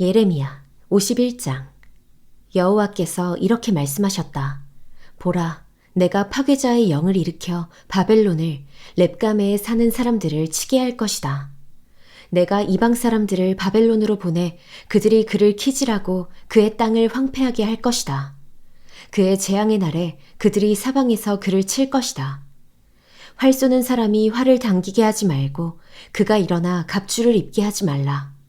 예레미야 51장 여호와께서 이렇게 말씀하셨다. 보라, 내가 파괴자의 영을 일으켜 바벨론을 렙가메에 사는 사람들을 치게 할 것이다. 내가 이방 사람들을 바벨론으로 보내 그들이 그를 키질하고 그의 땅을 황폐하게 할 것이다. 그의 재앙의 날에 그들이 사방에서 그를 칠 것이다. 활 쏘는 사람이 활을 당기게 하지 말고 그가 일어나 갑주를 입게 하지 말라.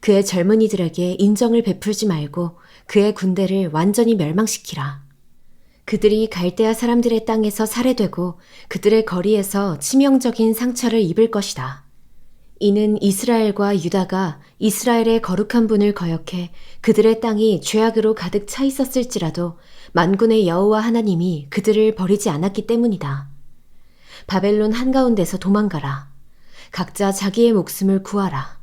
그의 젊은이들에게 인정을 베풀지 말고 그의 군대를 완전히 멸망시키라. 그들이 갈대아 사람들의 땅에서 살해되고 그들의 거리에서 치명적인 상처를 입을 것이다. 이는 이스라엘과 유다가 이스라엘의 거룩한 분을 거역해 그들의 땅이 죄악으로 가득 차 있었을지라도 만군의 여호와 하나님이 그들을 버리지 않았기 때문이다. 바벨론 한가운데서 도망가라. 각자 자기의 목숨을 구하라.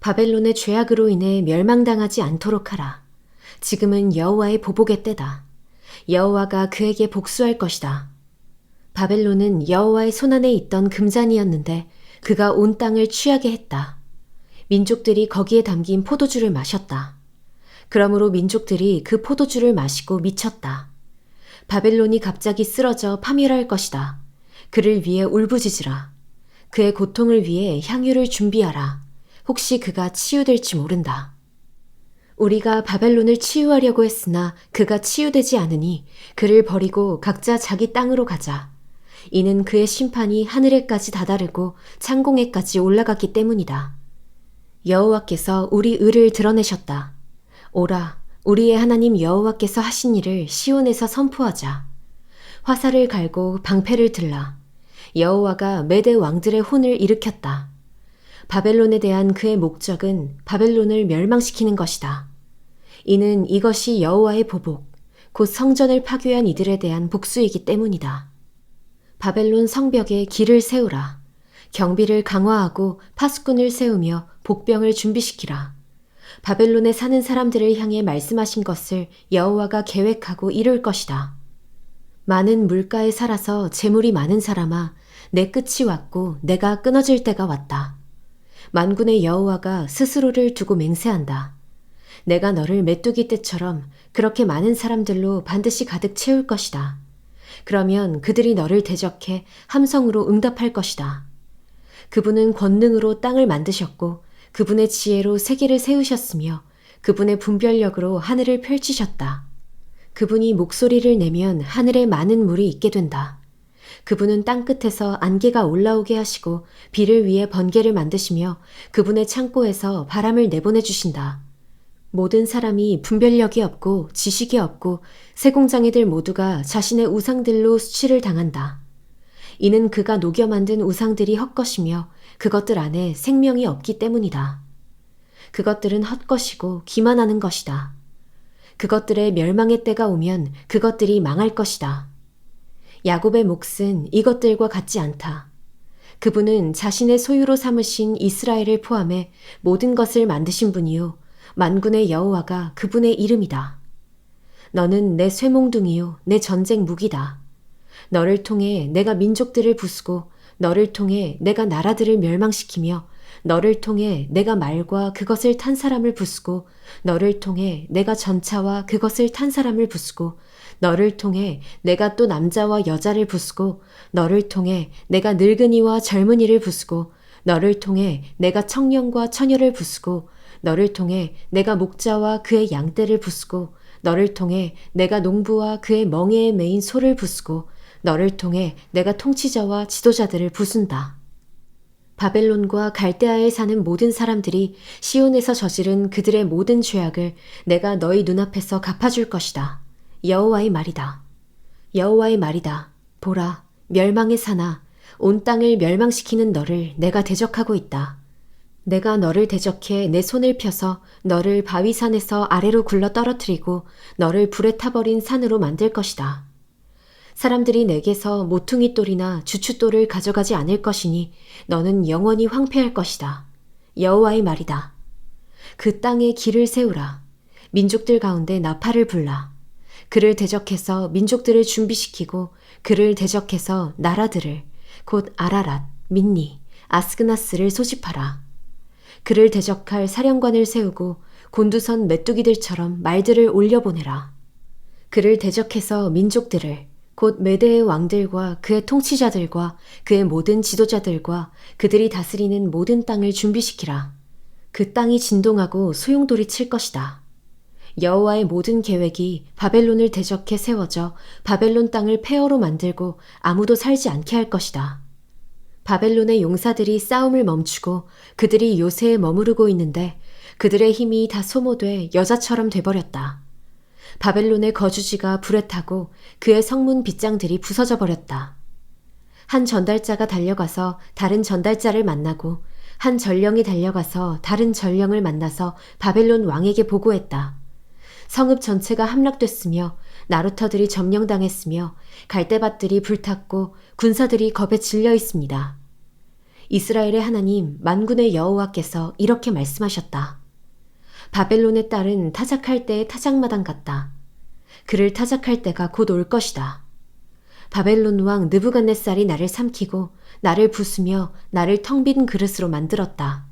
바벨론의 죄악으로 인해 멸망당하지 않도록 하라. 지금은 여호와의 보복의 때다. 여호와가 그에게 복수할 것이다. 바벨론은 여호와의 손안에 있던 금잔이었는데 그가 온 땅을 취하게 했다. 민족들이 거기에 담긴 포도주를 마셨다. 그러므로 민족들이 그 포도주를 마시고 미쳤다. 바벨론이 갑자기 쓰러져 파멸할 것이다. 그를 위해 울부짖으라. 그의 고통을 위해 향유를 준비하라. 혹시 그가 치유될지 모른다. 우리가 바벨론을 치유하려고 했으나 그가 치유되지 않으니 그를 버리고 각자 자기 땅으로 가자. 이는 그의 심판이 하늘에까지 다다르고 창공에까지 올라갔기 때문이다. 여호와께서 우리 의를 드러내셨다. 오라, 우리의 하나님 여호와께서 하신 일을 시온에서 선포하자. 화살을 갈고 방패를 들라. 여호와가 메대 왕들의 혼을 일으켰다. 바벨론에 대한 그의 목적은 바벨론을 멸망시키는 것이다. 이는 이것이 여호와의 보복, 곧 성전을 파괴한 이들에 대한 복수이기 때문이다. 바벨론 성벽에 길을 세우라. 경비를 강화하고 파수꾼을 세우며 복병을 준비시키라. 바벨론에 사는 사람들을 향해 말씀하신 것을 여호와가 계획하고 이룰 것이다. 많은 물가에 살아서 재물이 많은 사람아, 내 끝이 왔고 내가 끊어질 때가 왔다. 만군의 여호와가 스스로를 두고 맹세한다. 내가 너를 메뚜기 떼처럼 그렇게 많은 사람들로 반드시 가득 채울 것이다. 그러면 그들이 너를 대적해 함성으로 응답할 것이다. 그분은 권능으로 땅을 만드셨고 그분의 지혜로 세계를 세우셨으며 그분의 분별력으로 하늘을 펼치셨다. 그분이 목소리를 내면 하늘에 많은 물이 있게 된다. 그분은 땅 끝에서 안개가 올라오게 하시고 비를 위해 번개를 만드시며 그분의 창고에서 바람을 내보내 주신다. 모든 사람이 분별력이 없고 지식이 없고 세공장애들 모두가 자신의 우상들로 수치를 당한다. 이는 그가 녹여 만든 우상들이 헛것이며 그것들 안에 생명이 없기 때문이다. 그것들은 헛것이고 기만하는 것이다. 그것들의 멸망의 때가 오면 그것들이 망할 것이다. 야곱의 몫은 이것들과 같지 않다. 그분은 자신의 소유로 삼으신 이스라엘을 포함해 모든 것을 만드신 분이요. 만군의 여호와가 그분의 이름이다. 너는 내 쇠몽둥이요, 내 전쟁 무기다. 너를 통해 내가 민족들을 부수고 너를 통해 내가 나라들을 멸망시키며 너를 통해 내가 말과 그것을 탄 사람을 부수고 너를 통해 내가 전차와 그것을 탄 사람을 부수고 너를 통해 내가 또 남자와 여자를 부수고 너를 통해 내가 늙은이와 젊은이를 부수고 너를 통해 내가 청년과 처녀를 부수고 너를 통해 내가 목자와 그의 양떼를 부수고 너를 통해 내가 농부와 그의 멍에에 메인 소를 부수고 너를 통해 내가 통치자와 지도자들을 부순다. 바벨론과 갈대아에 사는 모든 사람들이 시온에서 저지른 그들의 모든 죄악을 내가 너희 눈앞에서 갚아줄 것이다. 여호와의 말이다. 여호와의 말이다. 보라, 멸망의 사나 온 땅을 멸망시키는 너를 내가 대적하고 있다. 내가 너를 대적해 내 손을 펴서 너를 바위산에서 아래로 굴러 떨어뜨리고 너를 불에 타버린 산으로 만들 것이다. 사람들이 내게서 모퉁이 돌이나 주춧돌을 가져가지 않을 것이니 너는 영원히 황폐할 것이다. 여호와의 말이다. 그 땅에 길을 세우라. 민족들 가운데 나팔을 불라. 그를 대적해서 민족들을 준비시키고 그를 대적해서 나라들을 곧 아라랏, 민니, 아스그나스를 소집하라. 그를 대적할 사령관을 세우고 곤두선 메뚜기들처럼 말들을 올려보내라. 그를 대적해서 민족들을 곧 메대의 왕들과 그의 통치자들과 그의 모든 지도자들과 그들이 다스리는 모든 땅을 준비시키라. 그 땅이 진동하고 소용돌이 칠 것이다. 여호와의 모든 계획이 바벨론을 대적해 세워져 바벨론 땅을 폐허로 만들고 아무도 살지 않게 할 것이다. 바벨론의 용사들이 싸움을 멈추고 그들이 요새에 머무르고 있는데 그들의 힘이 다 소모돼 여자처럼 돼버렸다. 바벨론의 거주지가 불에 타고 그의 성문 빗장들이 부서져 버렸다. 한 전달자가 달려가서 다른 전달자를 만나고 한 전령이 달려가서 다른 전령을 만나서 바벨론 왕에게 보고했다. 성읍 전체가 함락됐으며 나루터들이 점령당했으며 갈대밭들이 불탔고 군사들이 겁에 질려 있습니다. 이스라엘의 하나님 만군의 여호와께서 이렇게 말씀하셨다. 바벨론의 딸은 타작할 때의 타작마당 같다. 그를 타작할 때가 곧 올 것이다. 바벨론 왕 느부갓네살이 나를 삼키고 나를 부수며 나를 텅 빈 그릇으로 만들었다.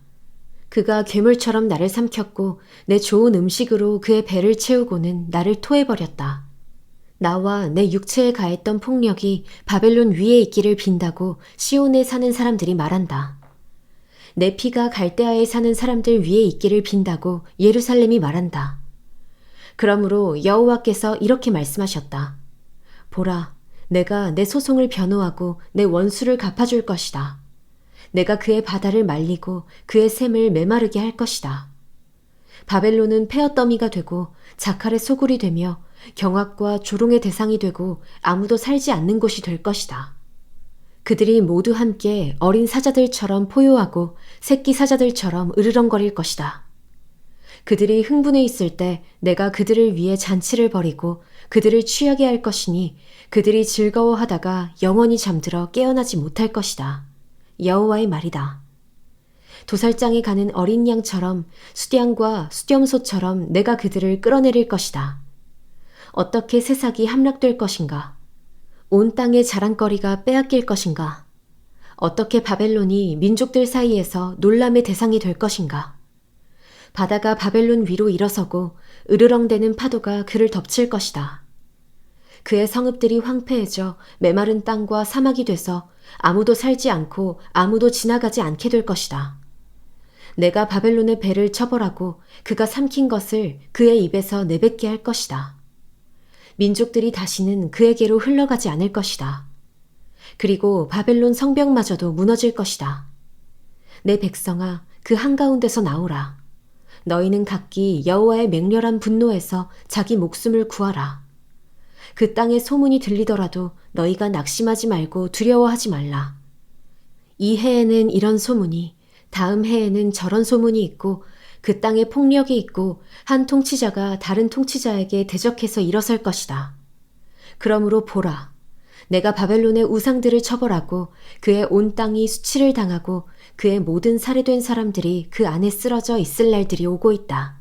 그가 괴물처럼 나를 삼켰고 내 좋은 음식으로 그의 배를 채우고는 나를 토해버렸다. 나와 내 육체에 가했던 폭력이 바벨론 위에 있기를 빈다고 시온에 사는 사람들이 말한다. 내 피가 갈대아에 사는 사람들 위에 있기를 빈다고 예루살렘이 말한다. 그러므로 여호와께서 이렇게 말씀하셨다. 보라, 내가 내 소송을 변호하고 내 원수를 갚아줄 것이다. 내가 그의 바다를 말리고 그의 샘을 메마르게 할 것이다. 바벨론은 폐어더미가 되고 자칼의 소굴이 되며 경악과 조롱의 대상이 되고 아무도 살지 않는 곳이 될 것이다. 그들이 모두 함께 어린 사자들처럼 포효하고 새끼 사자들처럼 으르렁거릴 것이다. 그들이 흥분해 있을 때 내가 그들을 위해 잔치를 벌이고 그들을 취하게 할 것이니 그들이 즐거워하다가 영원히 잠들어 깨어나지 못할 것이다. 여호와의 말이다. 도살장에 가는 어린 양처럼 수량과 수렴소처럼 내가 그들을 끌어내릴 것이다. 어떻게 새싹이 함락될 것인가? 온 땅의 자랑거리가 빼앗길 것인가? 어떻게 바벨론이 민족들 사이에서 놀람의 대상이 될 것인가? 바다가 바벨론 위로 일어서고 으르렁대는 파도가 그를 덮칠 것이다. 그의 성읍들이 황폐해져 메마른 땅과 사막이 돼서 아무도 살지 않고 아무도 지나가지 않게 될 것이다. 내가 바벨론의 배를 처벌하고 그가 삼킨 것을 그의 입에서 내뱉게 할 것이다. 민족들이 다시는 그에게로 흘러가지 않을 것이다. 그리고 바벨론 성벽마저도 무너질 것이다. 내 백성아, 그 한가운데서 나오라. 너희는 각기 여호와의 맹렬한 분노에서 자기 목숨을 구하라. 그 땅에 소문이 들리더라도 너희가 낙심하지 말고 두려워하지 말라. 이 해에는 이런 소문이, 다음 해에는 저런 소문이 있고, 그 땅에 폭력이 있고, 한 통치자가 다른 통치자에게 대적해서 일어설 것이다. 그러므로 보라. 내가 바벨론의 우상들을 처벌하고 그의 온 땅이 수치를 당하고 그의 모든 살해된 사람들이 그 안에 쓰러져 있을 날들이 오고 있다.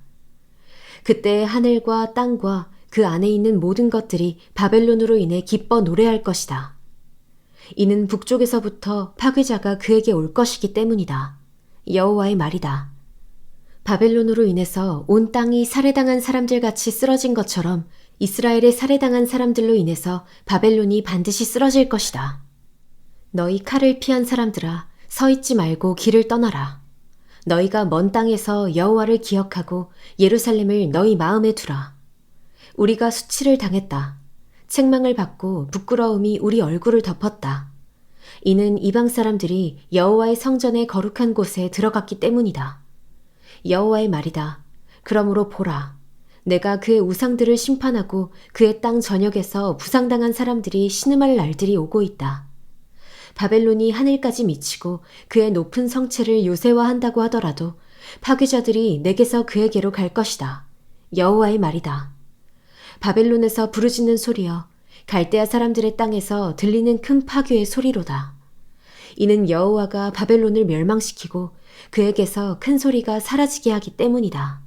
그때 하늘과 땅과 그 안에 있는 모든 것들이 바벨론으로 인해 기뻐 노래할 것이다. 이는 북쪽에서부터 파괴자가 그에게 올 것이기 때문이다. 여호와의 말이다. 바벨론으로 인해서 온 땅이 살해당한 사람들 같이 쓰러진 것처럼 이스라엘의 살해당한 사람들로 인해서 바벨론이 반드시 쓰러질 것이다. 너희 칼을 피한 사람들아, 서 있지 말고 길을 떠나라. 너희가 먼 땅에서 여호와를 기억하고 예루살렘을 너희 마음에 두라. 우리가 수치를 당했다. 책망을 받고 부끄러움이 우리 얼굴을 덮었다. 이는 이방 사람들이 여호와의 성전의 거룩한 곳에 들어갔기 때문이다. 여호와의 말이다. 그러므로 보라. 내가 그의 우상들을 심판하고 그의 땅 전역에서 부상당한 사람들이 신음할 날들이 오고 있다. 바벨론이 하늘까지 미치고 그의 높은 성체를 요새화한다고 하더라도 파괴자들이 내게서 그에게로 갈 것이다. 여호와의 말이다. 바벨론에서 부르짖는 소리여 갈대아 사람들의 땅에서 들리는 큰 파괴의 소리로다. 이는 여호와가 바벨론을 멸망시키고 그에게서 큰 소리가 사라지게 하기 때문이다.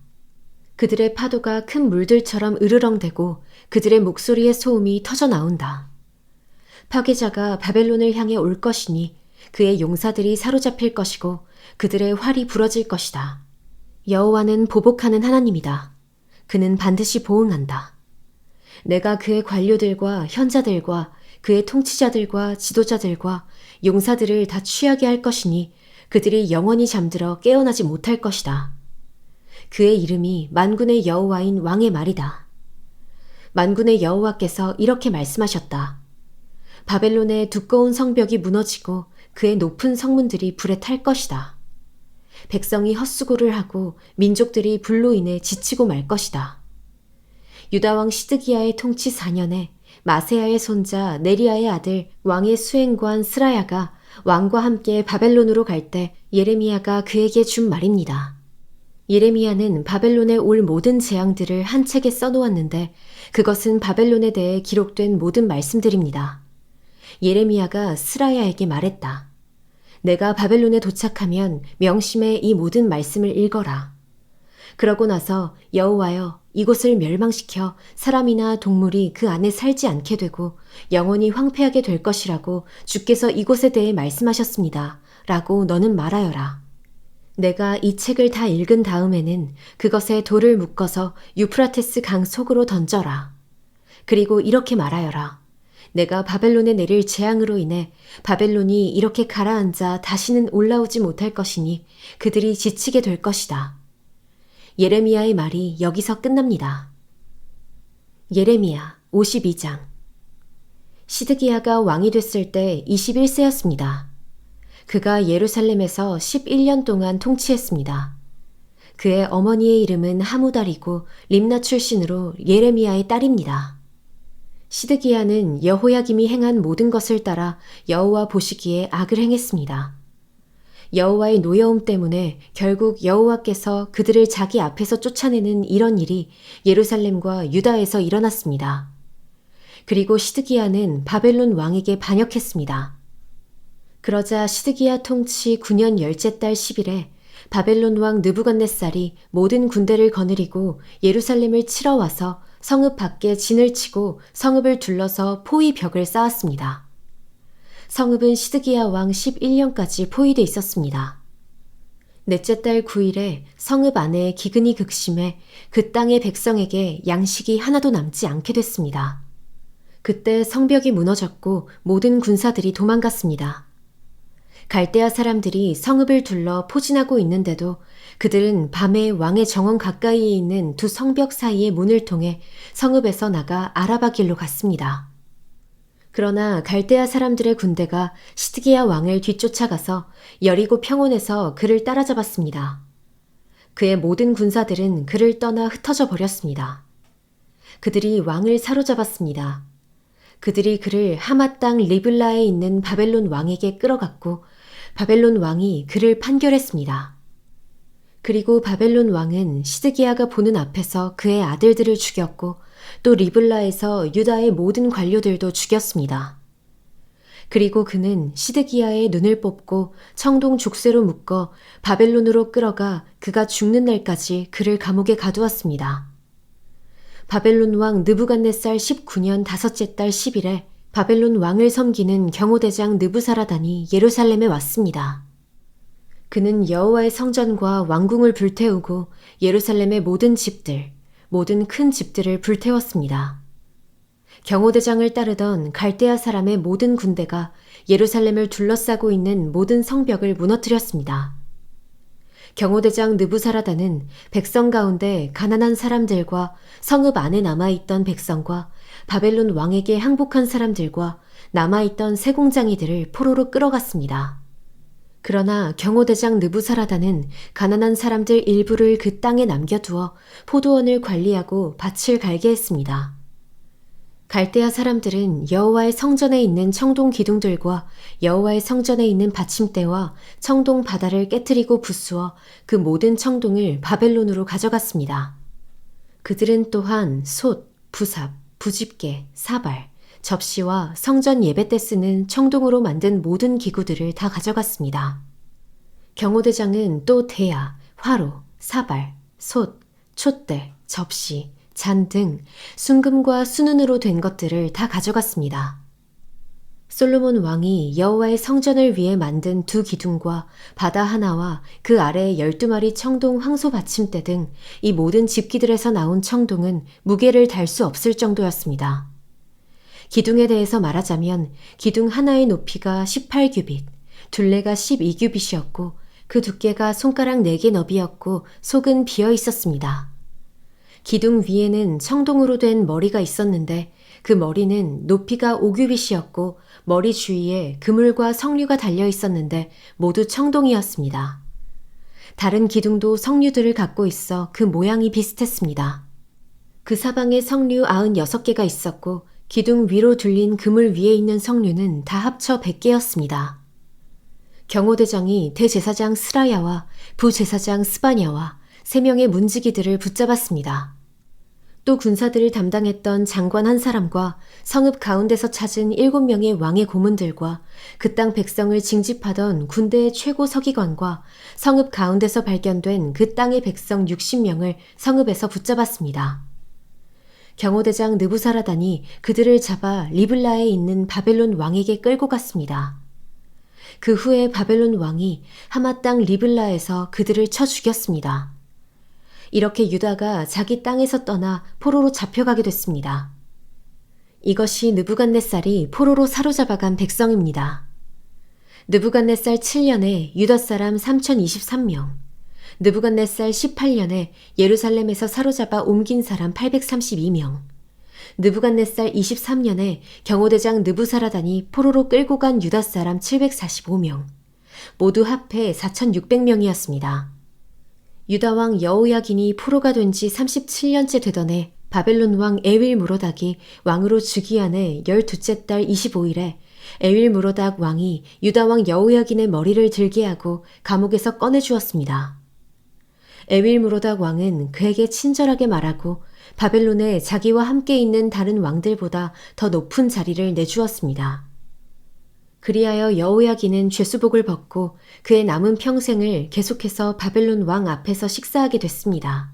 그들의 파도가 큰 물들처럼 으르렁대고 그들의 목소리의 소음이 터져 나온다. 파괴자가 바벨론을 향해 올 것이니 그의 용사들이 사로잡힐 것이고 그들의 활이 부러질 것이다. 여호와는 보복하는 하나님이다. 그는 반드시 보응한다. 내가 그의 관료들과 현자들과 그의 통치자들과 지도자들과 용사들을 다 취하게 할 것이니 그들이 영원히 잠들어 깨어나지 못할 것이다. 그의 이름이 만군의 여호와인 왕의 말이다. 만군의 여호와께서 이렇게 말씀하셨다. 바벨론의 두꺼운 성벽이 무너지고 그의 높은 성문들이 불에 탈 것이다. 백성이 헛수고를 하고 민족들이 불로 인해 지치고 말 것이다. 유다왕 시드기야의 통치 4년에 마세야의 손자 네리아의 아들 왕의 수행관 스라야가 왕과 함께 바벨론으로 갈 때 예레미야가 그에게 준 말입니다. 예레미야는 바벨론에 올 모든 재앙들을 한 책에 써놓았는데 그것은 바벨론에 대해 기록된 모든 말씀들입니다. 예레미야가 스라야에게 말했다. 내가 바벨론에 도착하면 명심해 이 모든 말씀을 읽어라. 그러고 나서 여호와여 이곳을 멸망시켜 사람이나 동물이 그 안에 살지 않게 되고 영원히 황폐하게 될 것이라고 주께서 이곳에 대해 말씀하셨습니다. 라고 너는 말하여라. 내가 이 책을 다 읽은 다음에는 그것에 돌을 묶어서 유프라테스 강 속으로 던져라. 그리고 이렇게 말하여라. 내가 바벨론에 내릴 재앙으로 인해 바벨론이 이렇게 가라앉아 다시는 올라오지 못할 것이니 그들이 지치게 될 것이다. 예레미야의 말이 여기서 끝납니다. 예레미야 52장 시드기야가 왕이 됐을 때 21세였습니다. 그가 예루살렘에서 11년 동안 통치했습니다. 그의 어머니의 이름은 하무달이고 림나 출신으로 예레미야의 딸입니다. 시드기야는 여호야김이 행한 모든 것을 따라 여호와 보시기에 악을 행했습니다. 여호와의 노여움 때문에 결국 여호와께서 그들을 자기 앞에서 쫓아내는 이런 일이 예루살렘과 유다에서 일어났습니다. 그리고 시드기야는 바벨론 왕에게 반역했습니다. 그러자 시드기야 통치 9년 열째 달 10일에 바벨론 왕 느부갓네살이 모든 군대를 거느리고 예루살렘을 치러 와서 성읍 밖에 진을 치고 성읍을 둘러서 포위 벽을 쌓았습니다. 성읍은 시드기야 왕 11년까지 포위돼 있었습니다. 넷째 달 9일에 성읍 안에 기근이 극심해 그 땅의 백성에게 양식이 하나도 남지 않게 됐습니다. 그때 성벽이 무너졌고 모든 군사들이 도망갔습니다. 갈대아 사람들이 성읍을 둘러 포진하고 있는데도 그들은 밤에 왕의 정원 가까이에 있는 두 성벽 사이의 문을 통해 성읍에서 나가 아라바 길로 갔습니다. 그러나 갈대아 사람들의 군대가 시드기야 왕을 뒤쫓아가서 여리고 평원에서 그를 따라잡았습니다. 그의 모든 군사들은 그를 떠나 흩어져 버렸습니다. 그들이 왕을 사로잡았습니다. 그들이 그를 하마 땅 리블라에 있는 바벨론 왕에게 끌어갔고 바벨론 왕이 그를 판결했습니다. 그리고 바벨론 왕은 시드기야가 보는 앞에서 그의 아들들을 죽였고 또 리블라에서 유다의 모든 관료들도 죽였습니다. 그리고 그는 시드기야의 눈을 뽑고 청동 족쇄로 묶어 바벨론으로 끌어가 그가 죽는 날까지 그를 감옥에 가두었습니다. 바벨론 왕 느부갓네살 19년 다섯째 달 10일에 바벨론 왕을 섬기는 경호대장 느부사라단이 예루살렘에 왔습니다. 그는 여호와의 성전과 왕궁을 불태우고 예루살렘의 모든 집들, 모든 큰 집들을 불태웠습니다. 경호대장을 따르던 갈대아 사람의 모든 군대가 예루살렘을 둘러싸고 있는 모든 성벽을 무너뜨렸습니다. 경호대장 느부사라다는 백성 가운데 가난한 사람들과 성읍 안에 남아있던 백성과 바벨론 왕에게 항복한 사람들과 남아있던 세공장이들을 포로로 끌어갔습니다. 그러나 경호대장 느부사라다는 가난한 사람들 일부를 그 땅에 남겨두어 포도원을 관리하고 밭을 갈게 했습니다. 갈대아 사람들은 여호와의 성전에 있는 청동 기둥들과 여호와의 성전에 있는 받침대와 청동 바다를 깨뜨리고 부수어 그 모든 청동을 바벨론으로 가져갔습니다. 그들은 또한 솥, 부삽, 부집개, 사발, 접시와 성전 예배 때 쓰는 청동으로 만든 모든 기구들을 다 가져갔습니다. 경호대장은 또 대야, 화로, 사발, 솥, 촛대, 접시, 잔 등 순금과 순은으로 된 것들을 다 가져갔습니다. 솔로몬 왕이 여호와의 성전을 위해 만든 두 기둥과 바다 하나와 그 아래 12마리 청동 황소 받침대 등 이 모든 집기들에서 나온 청동은 무게를 달 수 없을 정도였습니다. 기둥에 대해서 말하자면 기둥 하나의 높이가 18규빗, 둘레가 12규빗이었고 그 두께가 손가락 4개 너비였고 속은 비어 있었습니다. 기둥 위에는 청동으로 된 머리가 있었는데 그 머리는 높이가 5규빗이었고 머리 주위에 그물과 석류가 달려 있었는데 모두 청동이었습니다. 다른 기둥도 석류들을 갖고 있어 그 모양이 비슷했습니다. 그 사방에 석류 96개가 있었고 기둥 위로 둘린 그물 위에 있는 석류는 다 합쳐 100개였습니다. 경호대장이 대제사장 스라야와 부제사장 스바냐와 세 명의 문지기들을 붙잡았습니다. 또 군사들을 담당했던 장관 한 사람과 성읍 가운데서 찾은 일곱 명의 왕의 고문들과 그 땅 백성을 징집하던 군대의 최고 서기관과 성읍 가운데서 발견된 그 땅의 백성 60명을 성읍에서 붙잡았습니다. 경호대장 느부사라단이 그들을 잡아 리블라에 있는 바벨론 왕에게 끌고 갔습니다. 그 후에 바벨론 왕이 하마 땅 리블라에서 그들을 쳐 죽였습니다. 이렇게 유다가 자기 땅에서 떠나 포로로 잡혀가게 됐습니다. 이것이 느부갓네살이 포로로 사로잡아간 백성입니다. 느부갓네살 7년에 유다 사람 3023명, 느부갓네살 18년에 예루살렘에서 사로잡아 옮긴 사람 832명, 느부갓네살 23년에 경호대장 느부사라단이 포로로 끌고 간 유다 사람 745명, 모두 합해 4,600명이었습니다. 유다왕 여호야긴이 포로가 된 지 37년째 되던 해 바벨론 왕 에윌 무로닥이 왕으로 즉위한 해 12째 달 25일에 에윌 무로닥 왕이 유다 왕 여호야긴의 머리를 들게 하고 감옥에서 꺼내 주었습니다. 에윌 무로닥 왕은 그에게 친절하게 말하고 바벨론에 자기와 함께 있는 다른 왕들보다 더 높은 자리를 내주었습니다. 그리하여 여호야기는 죄수복을 벗고 그의 남은 평생을 계속해서 바벨론 왕 앞에서 식사하게 됐습니다.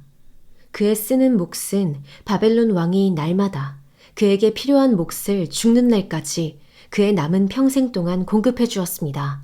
그의 쓰는 몫은 바벨론 왕이 날마다 그에게 필요한 몫을 죽는 날까지 그의 남은 평생 동안 공급해 주었습니다.